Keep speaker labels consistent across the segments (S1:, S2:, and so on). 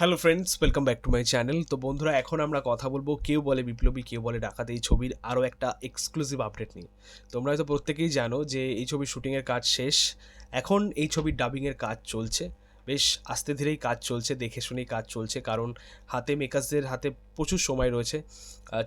S1: Hello friends welcome back to my channel তো বন্ধুরা, এখন আমরা কথা বলব কেউ বলে বিপ্লবী, কেউ বলে ডাকাত এই ছবির আরও একটা এক্সক্লুসিভ আপডেট নিয়ে। তোমরা হয়তো প্রত্যেকেই জানো যে এই ছবির শুটিংয়ের কাজ শেষ। এখন এই ছবির ডাবিংয়ের কাজ চলছে। বেশ আস্তে ধীরেই কাজ চলছে, দেখে শুনেই কাজ চলছে, কারণ হাতে মেকার্সদের হাতে প্রচুর সময় রয়েছে।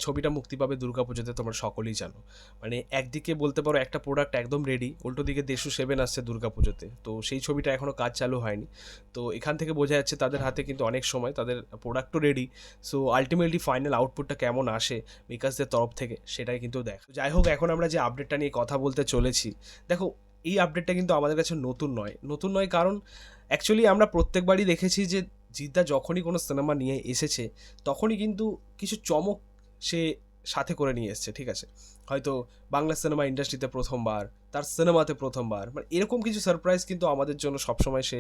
S1: ছবিটা মুক্তি পাবে দুর্গাপুজোতে তোমরা সকলেই জানো। মানে একদিকে বলতে পারো একটা প্রোডাক্ট একদম রেডি উল্টো দিকে দেশু সেভেন আসছে দুর্গাপুজোতে তো সেই ছবিটা এখনও কাজ চালু হয়নি। তো এখান থেকে বোঝা যাচ্ছে তাদের হাতে কিন্তু অনেক সময় তাদের প্রোডাক্টও রেডি সো আলটিমেটলি ফাইনাল আউটপুটটা কেমন আসে মেকার্সদের তরফ থেকে, সেটাই কিন্তু দেখ। যাই হোক, এখন আমরা যে আপডেটটা নিয়ে কথা বলতে চলেছি, দেখো এই আপডেটটা কিন্তু আমাদের কাছে নতুন নয়। নতুন নয় কারণ অ্যাকচুয়ালি আমরা প্রত্যেকবারই দেখেছি যে জিদ্দা যখনই কোনো সিনেমা নিয়ে এসেছে, তখনই কিন্তু কিছু চমক সে সাথে করে নিয়ে এসছে, ঠিক আছে? হয়তো বাংলা সিনেমা ইন্ডাস্ট্রিতে প্রথমবার, তার সিনেমাতে প্রথমবার মানে এরকম কিছু সারপ্রাইজ কিন্তু আমাদের জন্য সবসময় সে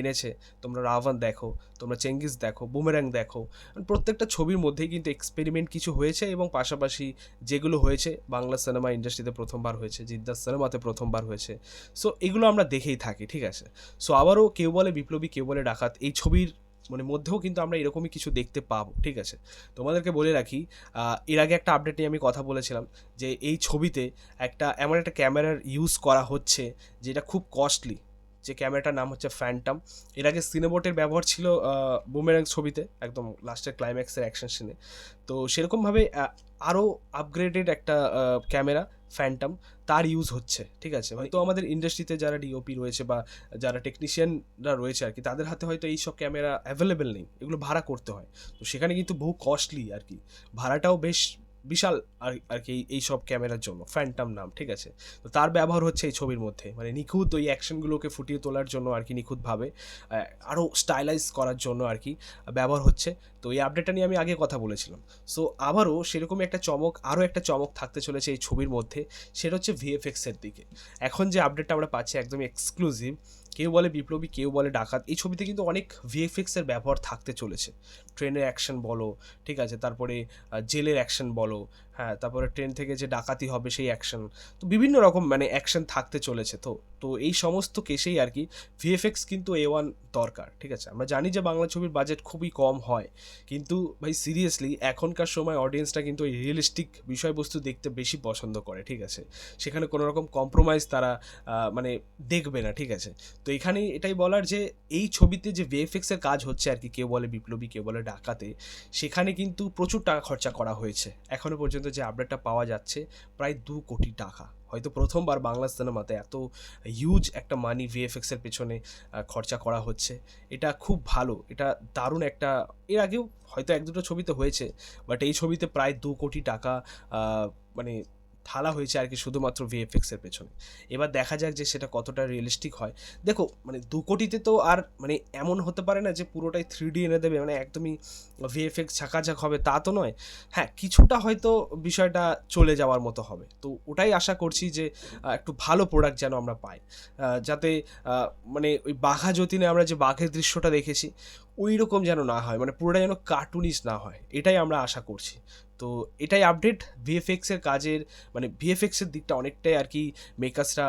S1: এনেছে। তোমরা রাভান দেখো, তোমরা চেঙ্গিস দেখো, বুমেরাং দেখো প্রত্যেকটা ছবির মধ্যেই কিন্তু এক্সপেরিমেন্ট কিছু হয়েছে এবং পাশাপাশি যেগুলো হয়েছে বাংলা সিনেমা ইন্ডাস্ট্রিতে প্রথমবার হয়েছে, জিদ্দার সিনেমাতে প্রথমবার হয়েছে। সো এগুলো আমরা দেখেই থাকি, ঠিক আছে? সো আবারও কেউ বলে বিপ্লবী, কেউ বলে ডাকাত, এই ছবির মানে মধ্যেও কিন্তু আমরা এরকমই কিছু দেখতে পাবো, ঠিক আছে? তোমাদেরকে বলে রাখি এর আগে একটা আপডেট নিয়ে আমি কথা বলেছিলাম যে এই ছবিতে একটা, এমন একটা ক্যামেরার ইউজ করা হচ্ছে যেটা খুব কস্টলি যে ক্যামেরাটার নাম হচ্ছে ফ্যান্টাম এর আগে সিনেবোটের ব্যবহার ছিল বুমেরাং ছবিতে, একদম লাস্টের ক্লাইম্যাক্সের অ্যাকশন সিনে তো সেরকমভাবে আরও আপগ্রেডেড একটা ক্যামেরা ফ্যান্টাম তার ইউজ হচ্ছে, ঠিক আছে? হয়তো আমাদের ইন্ডাস্ট্রিতে যারা ডিওপি রয়েছে বা যারা টেকনিশিয়ানরা রয়েছে আর কি, তাদের হাতে হয়তো এই সব ক্যামেরা অ্যাভেলেবেল নেই, এগুলো ভাড়া করতে হয়। তো সেখানে কিন্তু বহু কস্টলি আর কি। ভাড়াটাও বেশ বিশাল আর আর কি এই সব ক্যামেরার জন্য ফ্যান্টাম নাম, ঠিক আছে? তো তার ব্যবহার হচ্ছে এই ছবির মধ্যে। মানে নিখুঁত ওই অ্যাকশনগুলোকে ফুটিয়ে তোলার জন্য আর কি নিখুঁতভাবে আরও স্টাইলাইজ করার জন্য আর কি ব্যবহার হচ্ছে। তো এই আপডেটটা নিয়ে আমি আগে কথা বলেছিলাম। সো আবারও সেরকমই একটা চমক আরও একটা চমক থাকতে চলেছে এই ছবির মধ্যে, সেটা হচ্ছে ভিএফএক্সের দিকে। এখন যে আপডেটটা আমরা পাচ্ছি একদমই এক্সক্লুসিভ কেউ বলে বিপ্লবী, কেউ বলে ডাকাত, এই ছবিতে কিন্তু অনেক ভিএফএক্সের ব্যবহার থাকতে চলেছে। ট্রেনের অ্যাকশন বলো, ঠিক আছে, তারপরে জেলের অ্যাকশন বলো হ্যাঁ তারপরে ট্রেন থেকে যে ডাকাতি হবে সেই অ্যাকশন তো বিভিন্ন রকম মানে অ্যাকশন থাকতে চলেছে। তো তো এই সমস্ত কেসেই আর কি ভিএফএক্স কিন্তু এ ওয়ান দরকার, ঠিক আছে? আমরা জানি যে বাংলা ছবির বাজেট খুবই কম হয়। কিন্তু ভাই সিরিয়াসলি এখনকার সময় অডিয়েন্সটা কিন্তু এই রিয়েলিস্টিক বিষয়বস্তু দেখতে বেশি পছন্দ করে, ঠিক আছে? সেখানে কোনো রকম কম্প্রোমাইজ তারা মানে দেখবে না, ঠিক আছে? তো এখানে এটাই বলার যে, এই ছবিতে যে ভিএফএক্সের কাজ হচ্ছে আর কি, কেউ বলে বিপ্লবী, কেউ বলে ডাকাতে, সেখানে কিন্তু প্রচুর টাকা খরচা করা হয়েছে। এখনও পর্যন্ত যে আপডেটটা পাওয়া যাচ্ছে প্রায় দু কোটি টাকা। হয়তো প্রথমবার বাংলা সিনেমাতে এত হিউজ একটা মানি ভিএফএক্সের পেছনে খরচা করা হচ্ছে। এটা খুব ভালো। এটা দারুণ একটা, এর আগেও হয়তো এক দুটো ছবিতে হয়েছে বাট এই ছবিতে প্রায় দু কোটি টাকা মানে ঢালা হয়েছে আর কি শুধুমাত্র ভিএফএক্সের পেছনে। এবার দেখা যাক যে সেটা কতটা রিয়েলিস্টিক হয়। দেখো মানে দু কোটিতে তো আর মানে এমন হতে পারে না যে পুরোটাই থ্রি ডি এনে দেবে মানে একদমই ভিএফএক্স ঝাঁকাঝাক হবে তা তো নয়। হ্যাঁ কিছুটা হয়তো বিষয়টা চলে যাওয়ার মতো হবে। তো ওটাই আশা করছি যে একটু ভালো প্রোডাক্ট যেন আমরা পাই। যাতে মানে ওই বাঘা যতীনে আমরা যে বাঘের দৃশ্যটা দেখেছি ওই রকম যেন না হয় মানে পুরোটা যেন কার্টুনিস না হয়, এটাই আমরা আশা করছি। তো এটাই আপডেট ভিএফএক্সের কাজের মানে ভিএফএক্সের দিকটা অনেকটাই আর কি মেকার্সরা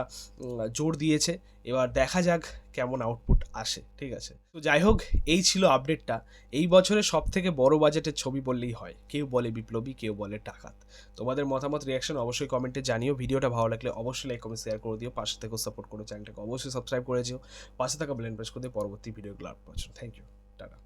S1: জোর দিয়েছে। এবার দেখা যাক কেমন আউটপুট আসে, ঠিক আছে? তো যাই হোক, এই ছিল আপডেটটা এই বছরের সব থেকে বড় বাজেটের ছবি বললেই হয়, কেউ বলে বিপ্লবী, কেউ বলে টাকাত তোমাদের মতামত রিয়াকশন অবশ্যই কমেন্টে জানিও। ভিডিওটা ভালো লাগলে অবশ্যই লাইক কমেন্ট শেয়ার করে দিও। পাশে থেকেও সাপোর্ট করো চ্যানেলটাকে অবশ্যই সাবস্ক্রাইব করে দিও পাশে থাকা বেলেন প্রেস করে দিও পরবর্তী ভিডিওগুলো আপলোড থ্যাংক ইউ টাটা